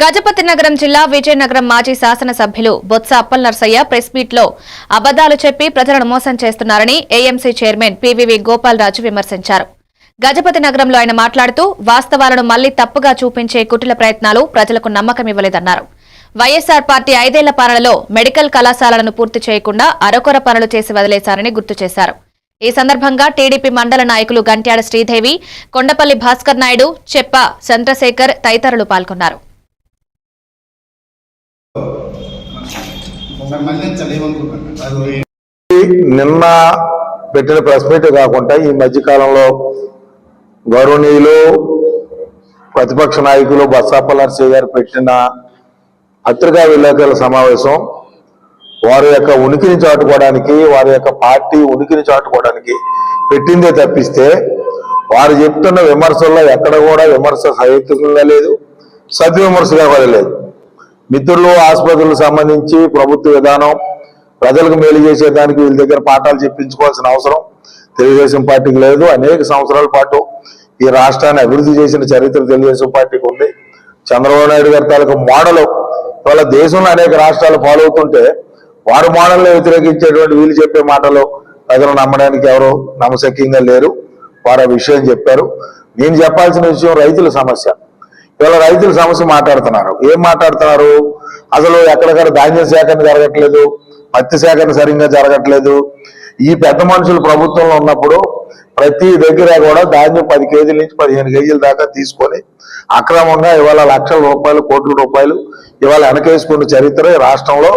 గజపతి నగరం జిల్లా విజయనగరం మాజీ శాసనసభ్యులు బొత్స అప్పల్ నర్సయ్య ప్రెస్ మీట్లో అబద్దాలు చెప్పి ప్రజలను మోసం చేస్తున్నారని ఏఎంసీ చైర్మన్ పివివి గోపాలరాజు విమర్శించారు. గజపతి నగరంలో ఆయన మాట్లాడుతూ వాస్తవాలను మళ్ళీ తప్పుగా చూపించే కుటిల ప్రయత్నాలు ప్రజలకు నమ్మకం ఇవ్వలేదన్నారు. వైఎస్సార్ పార్టీ ఐదేళ్ళ పాలనలో మెడికల్ కళాశాలలను పూర్తి చేయకుండా అరకొర పనులు చేసి వదిలేశారని గుర్తు చేశారు. ఈ సందర్భంగా టీడీపీ మండల నాయకులు గంట్యాడ శ్రీదేవి కొండపల్లి భాస్కర్ నాయుడు చెప్ప చంద్రశేఖర్ తదితరులు పాల్గొన్నారు. నిన్న పెట్టిన ప్రెస్ మీట్ కాకుండా ఈ మధ్య కాలంలో గౌరవనీయులు ప్రతిపక్ష నాయకులు బస్సాపల్ నరసింహ గారు పెట్టిన పత్రికా విలేకరుల సమావేశం వారి యొక్క ఉనికిని చాటుకోవడానికి వారి యొక్క పార్టీ ఉనికిని చాటుకోవడానికి పెట్టిందే తప్పిస్తే వారు చెప్తున్న విమర్శల్లో ఎక్కడ కూడా విమర్శ సహేతుకంగా లేదు సద్విమర్శగా కూడా లేదు. మిత్రులు ఆసుపత్రులకు సంబంధించి ప్రభుత్వ విధానం ప్రజలకు మేలు చేసేదానికి వీళ్ళ దగ్గర పాఠాలు చెప్పించుకోవాల్సిన అవసరం తెలుగుదేశం పార్టీకి లేదు. అనేక సంవత్సరాల పాటు ఈ రాష్ట్రాన్ని అభివృద్ధి చేసిన చరిత్ర తెలుగుదేశం పార్టీకి ఉంది. చంద్రబాబు నాయుడు గారి తాలూకు మోడల్ ఇవాళ దేశంలో అనేక రాష్ట్రాలు ఫాలో అవుతుంటే వారి మోడల్ని వ్యతిరేకించేటువంటి వీళ్ళు చెప్పే మాటలు ప్రజలు నమ్మడానికి ఎవరు నమ్మశక్యంగా లేరు. వారు ఆ విషయం చెప్పారు. నేను చెప్పాల్సిన విషయం రైతుల సమస్య. ఇవాళ రైతుల సమస్య మాట్లాడుతున్నారు. ఏం మాట్లాడుతున్నారు? అసలు ఎక్కడెక్కడ ధాన్యం సేకరణ జరగట్లేదు. పత్తి సేకరణ సరిగ్గా జరగట్లేదు. ఈ పెద్ద మనుషులు ప్రభుత్వంలో ఉన్నప్పుడు ప్రతి దగ్గర కూడా ధాన్యం పది కేజీల నుంచి పదిహేను కేజీల దాకా తీసుకొని అక్రమంగా ఇవాళ లక్షల రూపాయలు కోట్ల రూపాయలు ఇవాళ వెనకేసుకున్న చరిత్ర రాష్ట్రంలో